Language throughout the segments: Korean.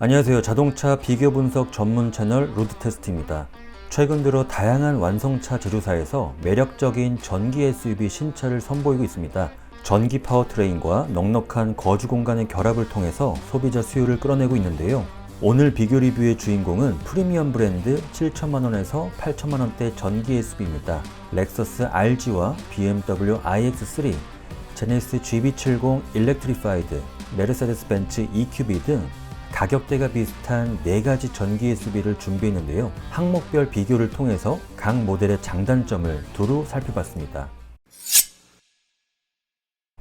안녕하세요. 자동차 비교 분석 전문 채널 로드테스트입니다. 최근 들어 다양한 완성차 제조사에서 매력적인 전기 SUV 신차를 선보이고 있습니다. 전기 파워트레인과 넉넉한 거주 공간의 결합을 통해서 소비자 수요를 끌어내고 있는데요. 오늘 비교 리뷰의 주인공은 프리미엄 브랜드 7천만원에서 8천만원대 전기 SUV입니다. 렉서스 RG와 BMW iX3, 제네시스 GB70 일렉트리파이드, 메르세데스 벤츠 EQB 등 가격대가 비슷한 4가지 전기 SUV를 준비했는데요. 항목별 비교를 통해서 각 모델의 장단점을 두루 살펴봤습니다.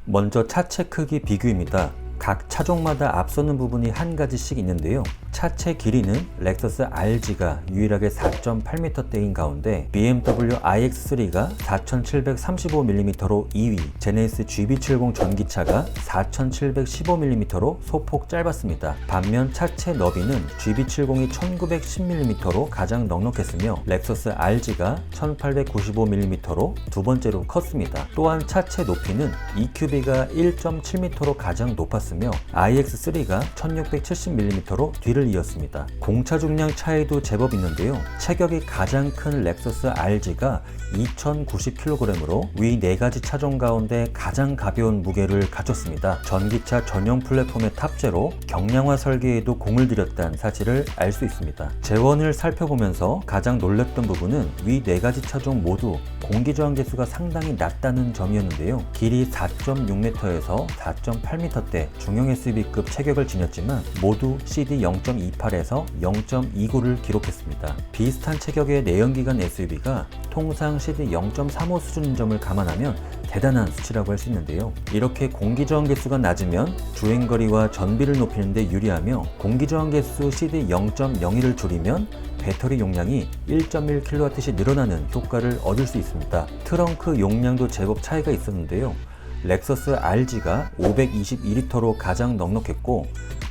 먼저 차체 크기 비교입니다. 각 차종마다 앞서는 부분이 한 가지씩 있는데요. 차체 길이는 렉서스 RG가 유일하게 4.8m대인 가운데 BMW iX3가 4,735mm로 2위, 제네시스 GB70 전기차가 4,715mm로 소폭 짧았습니다. 반면 차체 너비는 GB70이 1910mm로 가장 넉넉했으며 렉서스 RG가 1895mm로 두 번째로 컸습니다. 또한 차체 높이는 EQB가 1.7m로 가장 높았 으며 iX3가 1670mm로 뒤를 이었습니다. 공차 중량 차이도 제법 있는데요. 체격이 가장 큰 렉서스 RG가 2090kg으로 위 4가지 차종 가운데 가장 가벼운 무게를 갖췄습니다. 전기차 전용 플랫폼의 탑재로 경량화 설계에도 공을 들였다는 사실을 알 수 있습니다. 재원을 살펴보면서 가장 놀랐던 부분은 위 4가지 차종 모두 공기저항 계수가 상당히 낮다는 점이었는데요. 길이 4.6m에서 4.8m대 중형 SUV급 체격을 지녔지만 모두 CD 0.28에서 0.29를 기록했습니다. 비슷한 체격의 내연기관 SUV가 통상 CD 0.35 수준인 점을 감안하면 대단한 수치라고 할 수 있는데요. 이렇게 공기저항 계수가 낮으면 주행거리와 전비를 높이는 데 유리하며 공기저항 계수 CD 0.01을 줄이면 배터리 용량이 1.1kWh씩 늘어나는 효과를 얻을 수 있습니다. 트렁크 용량도 제법 차이가 있었는데요. 렉서스 RG가 522리터로 가장 넉넉했고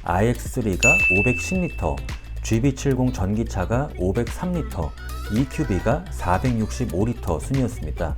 iX3가 510리터, GB70 전기차가 503리터, EQB가 465리터 순이었습니다.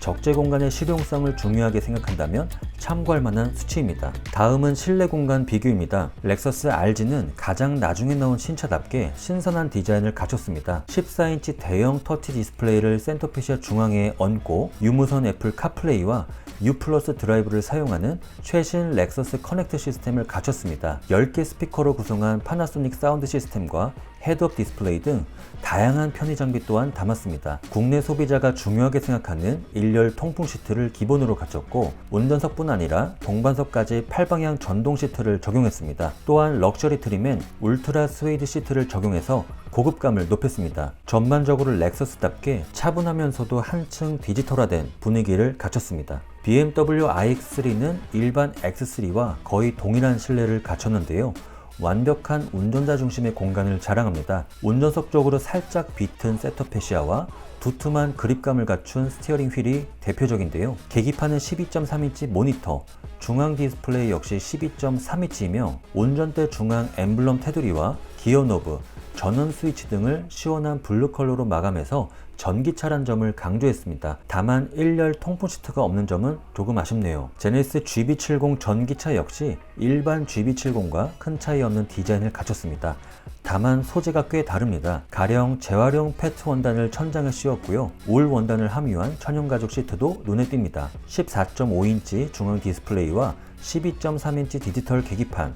적재 공간의 실용성을 중요하게 생각한다면 참고할 만한 수치입니다. 다음은 실내 공간 비교입니다. 렉서스 RG는 가장 나중에 나온 신차답게 신선한 디자인을 갖췄습니다. 14인치 대형 터치 디스플레이를 센터페시아 중앙에 얹고 유무선 애플 카플레이와 U 플러스 드라이브를 사용하는 최신 렉서스 커넥트 시스템을 갖췄습니다. 10개 스피커로 구성한 파나소닉 사운드 시스템과 헤드업 디스플레이 등 다양한 편의 장비 또한 담았습니다. 국내 소비자가 중요하게 생각하는 일렬 통풍 시트를 기본으로 갖췄고 운전석뿐 아니라 동반석까지 8방향 전동 시트를 적용했습니다. 또한 럭셔리 트림엔 울트라 스웨이드 시트를 적용해서 고급감을 높였습니다. 전반적으로 렉서스답게 차분하면서도 한층 디지털화된 분위기를 갖췄습니다. BMW iX3는 일반 X3와 거의 동일한 실내를 갖췄는데요. 완벽한 운전자 중심의 공간을 자랑합니다. 운전석 쪽으로 살짝 비튼 세터페시아와 두툼한 그립감을 갖춘 스티어링 휠이 대표적인데요. 계기판은 12.3인치 모니터, 중앙 디스플레이 역시 12.3인치이며 운전대 중앙 엠블럼 테두리와 기어 노브, 전원 스위치 등을 시원한 블루 컬러로 마감해서 전기차란 점을 강조했습니다. 다만 1열 통풍 시트가 없는 점은 조금 아쉽네요. 제네시스 GB70 전기차 역시 일반 GB70과 큰 차이 없는 디자인을 갖췄습니다. 다만 소재가 꽤 다릅니다. 가령 재활용 페트 원단을 천장에 씌웠고요. 울 원단을 함유한 천연 가죽 시트도 눈에 띕니다. 14.5인치 중앙 디스플레이와 12.3인치 디지털 계기판,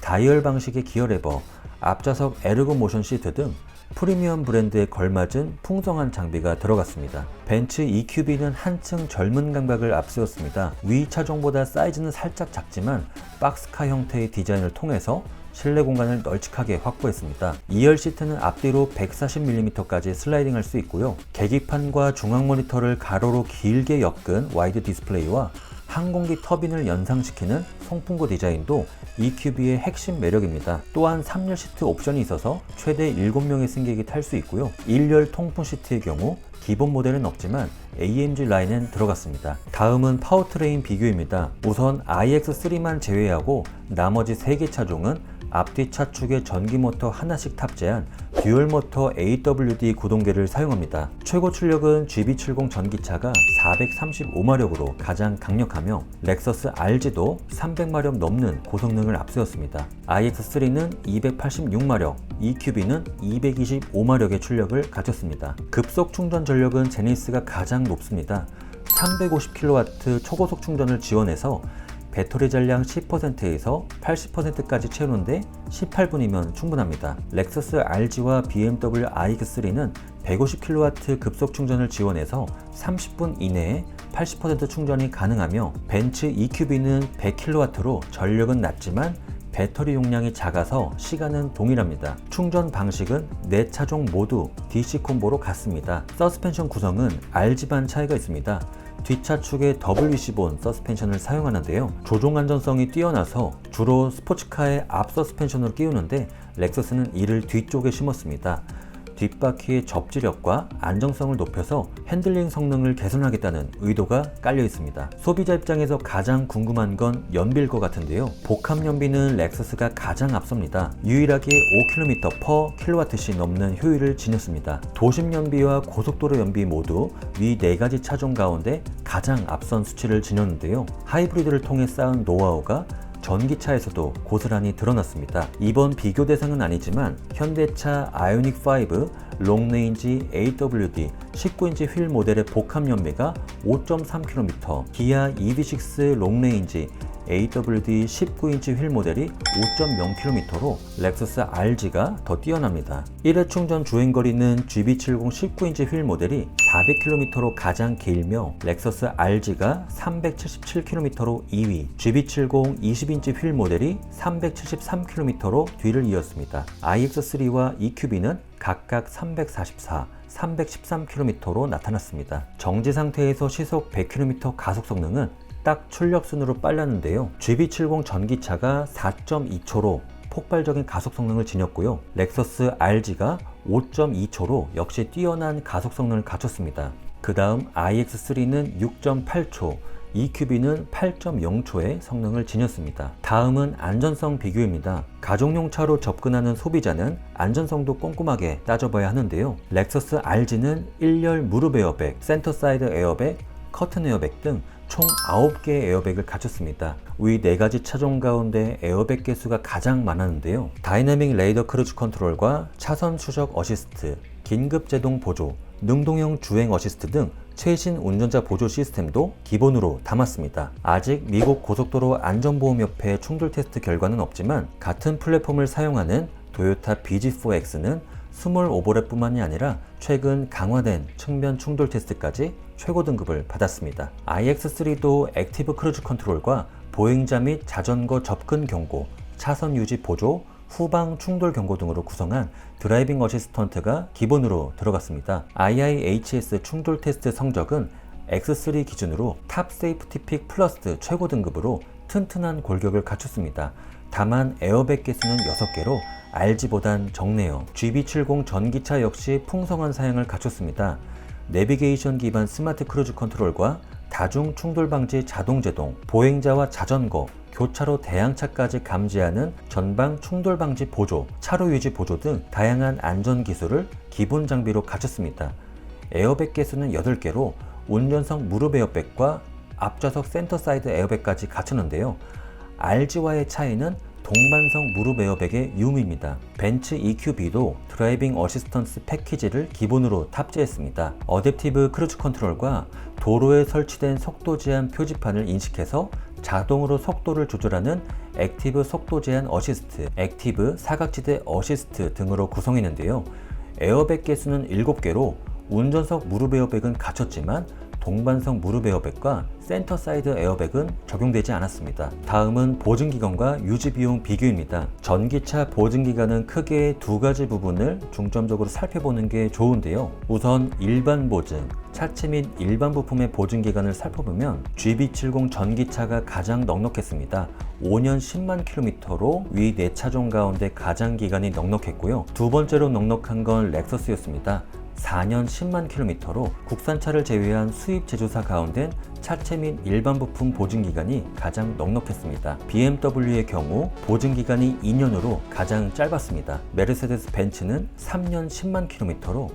다이얼 방식의 기어 레버, 앞좌석 에르고 모션 시트 등 프리미엄 브랜드에 걸맞은 풍성한 장비가 들어갔습니다. 벤츠 EQB는 한층 젊은 감각을 앞세웠습니다. 위 차종보다 사이즈는 살짝 작지만 박스카 형태의 디자인을 통해서 실내 공간을 널찍하게 확보했습니다. 2열 시트는 앞뒤로 140mm까지 슬라이딩 할 수 있고요. 계기판과 중앙 모니터를 가로로 길게 엮은 와이드 디스플레이와 항공기 터빈을 연상시키는 송풍구 디자인도 EQB의 핵심 매력입니다. 또한 3열 시트 옵션이 있어서 최대 7명의 승객이 탈 수 있고요. 1열 통풍 시트의 경우 기본 모델은 없지만 AMG 라인은 들어갔습니다. 다음은 파워트레인 비교입니다. 우선 iX3만 제외하고 나머지 3개 차종은 앞뒤 차축에 전기 모터 하나씩 탑재한 듀얼 모터 AWD 구동계를 사용합니다. 최고 출력은 GB70 전기차가 435마력으로 가장 강력하며 렉서스 RG도 300마력 넘는 고성능을 앞세웠습니다. iX3는 286마력, EQB는 225마력의 출력을 갖췄습니다. 급속 충전 전력은 제니스가 가장 높습니다. 350kW 초고속 충전을 지원해서 배터리 잔량 10%에서 80%까지 채우는데 18분이면 충분합니다. 렉서스 RG와 BMW iX3는 150kW 급속 충전을 지원해서 30분 이내에 80% 충전이 가능하며 벤츠 EQB는 100kW로 전력은 낮지만 배터리 용량이 작아서 시간은 동일합니다. 충전 방식은 네 차종 모두 DC 콤보로 같습니다. 서스펜션 구성은 R지반 차이가 있습니다. 뒷차 축에 WC본 서스펜션을 사용하는데요. 조종 안전성이 뛰어나서 주로 스포츠카의 앞 서스펜션으로 끼우는데 렉서스는 이를 뒤쪽에 심었습니다. 뒷바퀴의 접지력과 안정성을 높여서 핸들링 성능을 개선하겠다는 의도가 깔려 있습니다. 소비자 입장에서 가장 궁금한 건 연비일 것 같은데요. 복합 연비는 렉서스가 가장 앞섭니다. 유일하게 5km per kWh 넘는 효율을 지녔습니다. 도심 연비와 고속도로 연비 모두 위네 가지 차종 가운데 가장 앞선 수치를 지녔는데요. 하이브리드를 통해 쌓은 노하우가 전기차에서도 고스란히 드러났습니다. 이번 비교 대상은 아니지만 현대차 아이오닉 5 롱레인지 AWD 19인치 휠 모델의 복합 연비가 5.3km, 기아 EV6 롱레인지 AWD 19인치 휠 모델이 5.0km로 렉서스 RG가 더 뛰어납니다. 1회 충전 주행 거리는 GB70 19인치 휠 모델이 400km로 가장 길며 렉서스 RG가 377km로 2위, GB70 20인치 휠 모델이 373km로 뒤를 이었습니다. iX3와 EQB는 각각 344, 313km로 나타났습니다. 정지 상태에서 시속 100km 가속 성능은 딱 출력순으로 빨랐는데요. GB70 전기차가 4.2초로 폭발적인 가속 성능을 지녔고요. 렉서스 RG가 5.2초로 역시 뛰어난 가속 성능을 갖췄습니다. 그 다음 iX3는 6.8초, EQB는 8.0초의 성능을 지녔습니다. 다음은 안전성 비교입니다. 가족용 차로 접근하는 소비자는 안전성도 꼼꼼하게 따져봐야 하는데요. 렉서스 RG는 1열 무릎 에어백, 센터 사이드 에어백, 커튼 에어백 등 총 9개의 에어백을 갖췄습니다. 위 4가지 차종 가운데 에어백 개수가 가장 많았는데요. 다이내믹 레이더 크루즈 컨트롤과 차선 추적 어시스트, 긴급 제동 보조, 능동형 주행 어시스트 등 최신 운전자 보조 시스템도 기본으로 담았습니다. 아직 미국 고속도로 안전보험협회 충돌 테스트 결과는 없지만 같은 플랫폼을 사용하는 도요타 BG4X는 스몰 오버랩뿐만이 아니라 최근 강화된 측면 충돌 테스트까지 최고 등급을 받았습니다. iX3도 액티브 크루즈 컨트롤과 보행자 및 자전거 접근 경고, 차선 유지 보조, 후방 충돌 경고 등으로 구성한 드라이빙 어시스턴트가 기본으로 들어갔습니다. IIHS 충돌 테스트 성적은 X3 기준으로 탑 세이프티 픽 플러스 최고 등급으로 튼튼한 골격을 갖췄습니다. 다만 에어백 개수는 6개로 RG보단 적네요. GB70 전기차 역시 풍성한 사양을 갖췄습니다. 내비게이션 기반 스마트 크루즈 컨트롤과 다중 충돌 방지 자동 제동, 보행자와 자전거, 교차로 대항차까지 감지하는 전방 충돌 방지 보조, 차로 유지 보조 등 다양한 안전 기술을 기본 장비로 갖췄습니다. 에어백 개수는 8개로 운전석 무릎 에어백과 앞좌석 센터 사이드 에어백까지 갖췄는데요. RG와의 차이는 동반석 무릎 에어백의 유무입니다. 벤츠 EQB도 드라이빙 어시스턴스 패키지를 기본으로 탑재했습니다. 어댑티브 크루즈 컨트롤과 도로에 설치된 속도 제한 표지판을 인식해서 자동으로 속도를 조절하는 액티브 속도 제한 어시스트, 액티브 사각지대 어시스트 등으로 구성했는데요. 에어백 개수는 7개로 운전석 무릎 에어백은 갖췄지만 동반석 무릎 에어백과 센터 사이드 에어백은 적용되지 않았습니다. 다음은 보증기간과 유지비용 비교입니다. 전기차 보증기간은 크게 두 가지 부분을 중점적으로 살펴보는 게 좋은데요. 우선 일반 보증, 차체 및 일반 부품의 보증기간을 살펴보면 GB70 전기차가 가장 넉넉했습니다. 5년 10만 킬로미터로 위 4차종 가운데 가장 기간이 넉넉했고요. 두 번째로 넉넉한 건 렉서스였습니다. 4년 10만 킬로미터로 국산차를 제외한 수입 제조사 가운데 차체 및 일반 부품 보증 기간이 가장 넉넉했습니다. BMW의 경우 보증 기간이 2년으로 가장 짧았습니다. 메르세데스 벤츠는 3년 10만 킬로미터로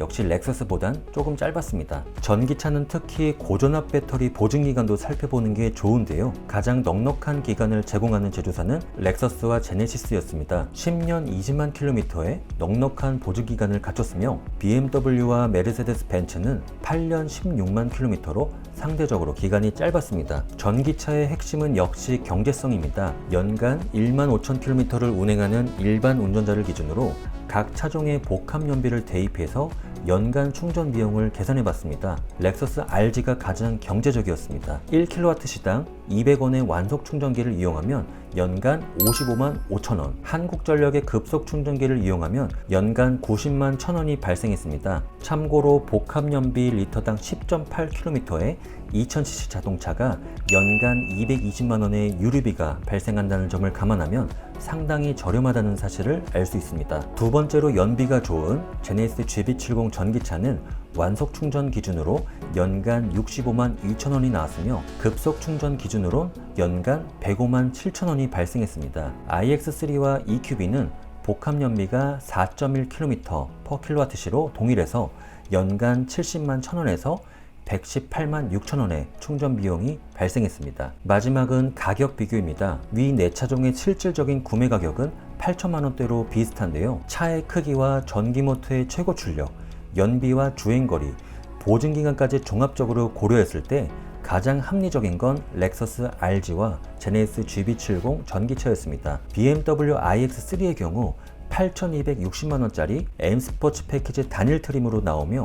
역시 렉서스보단 조금 짧았습니다. 전기차는 특히 고전압 배터리 보증 기간도 살펴보는 게 좋은데요. 가장 넉넉한 기간을 제공하는 제조사는 렉서스와 제네시스였습니다. 10년 20만 킬로미터의 넉넉한 보증 기간을 갖췄으며 BMW와 메르세데스 벤츠는 8년 16만 킬로미터로 상대적으로 기간이 짧았습니다. 전기차의 핵심은 역시 경제성입니다. 연간 1만 5천 킬로미터를 운행하는 일반 운전자를 기준으로 각 차종의 복합 연비를 대입해서 연간 충전 비용을 계산해 봤습니다. 렉서스 RG가 가장 경제적이었습니다. 1kW 시당 200원의 완속 충전기를 이용하면 연간 55만 5천 원, 한국전력의 급속 충전기를 이용하면 연간 90만 1천 원이 발생했습니다. 참고로 복합 연비 리터당 10.8km의 2000cc 자동차가 연간 220만 원의 유류비가 발생한다는 점을 감안하면 상당히 저렴하다는 사실을 알 수 있습니다. 두 번째로 연비가 좋은 제네시스 GB70 전기차는 완속 충전 기준으로 연간 65만 2천 원이 나왔으며 급속 충전 기준으로 연간 105만 7천 원이 발생했습니다. iX3와 EQB는 복합 연비가 4.1km kWh로 동일해서 연간 70만 1천 원에서 118만 6천 원의 충전 비용이 발생했습니다. 마지막은 가격 비교입니다. 위네 차종의 실질적인 구매 가격은 8천만 원대로 비슷한데요. 차의 크기와 전기 모터의 최고 출력, 연비와 주행거리, 보증 기간까지 종합적으로 고려했을 때 가장 합리적인 건 렉서스 RG와 제네시스 GB70 전기차였습니다. BMW iX3의 경우 8,260만 원짜리 M 스포츠 패키지 단일 트림으로 나오며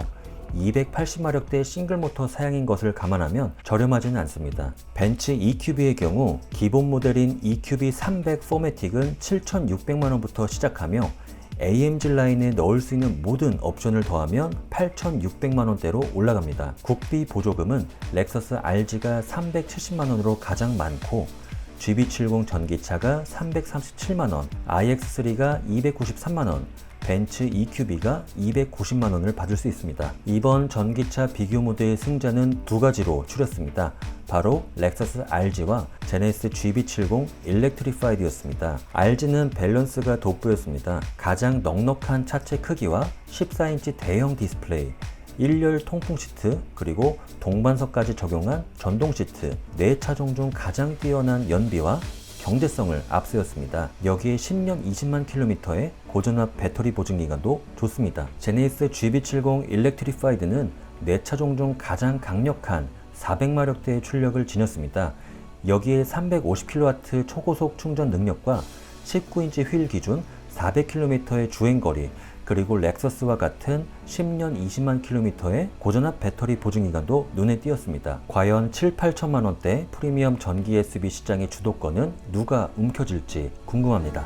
280마력대 싱글 모터 사양인 것을 감안하면 저렴하지는 않습니다. 벤츠 EQB의 경우 기본 모델인 EQB 300 포매틱은 7,600만원부터 시작하며 AMG 라인에 넣을 수 있는 모든 옵션을 더하면 8,600만원대로 올라갑니다. 국비 보조금은 렉서스 RG가 370만원으로 가장 많고 GB70 전기차가 337만원, iX3가 293만원, 벤츠 EQB가 290만 원을 받을 수 있습니다. 이번 전기차 비교 모드의 승자는 두 가지로 추렸습니다. 바로 렉서스 RG와 제네시스 GB70 일렉트리파이드였습니다. RG는 밸런스가 돋보였습니다. 가장 넉넉한 차체 크기와 14인치 대형 디스플레이, 일렬 통풍 시트 그리고 동반석까지 적용한 전동 시트 네 차종 중 가장 뛰어난 연비와 경제성을 앞세웠습니다. 여기에 10년 20만 킬로미터의 고전압 배터리 보증 기간도 좋습니다. 제네시스 GB70 일렉트리파이드는 네 차종 중 가장 강력한 400마력대의 출력을 지녔습니다. 여기에 350kW 초고속 충전 능력과 19인치 휠 기준 400km의 주행거리, 그리고 렉서스와 같은 10년 20만 킬로미터의 고전압 배터리 보증 기간도 눈에 띄었습니다. 과연 7, 8천만 원대 프리미엄 전기 SUV 시장의 주도권은 누가 움켜쥘지 궁금합니다.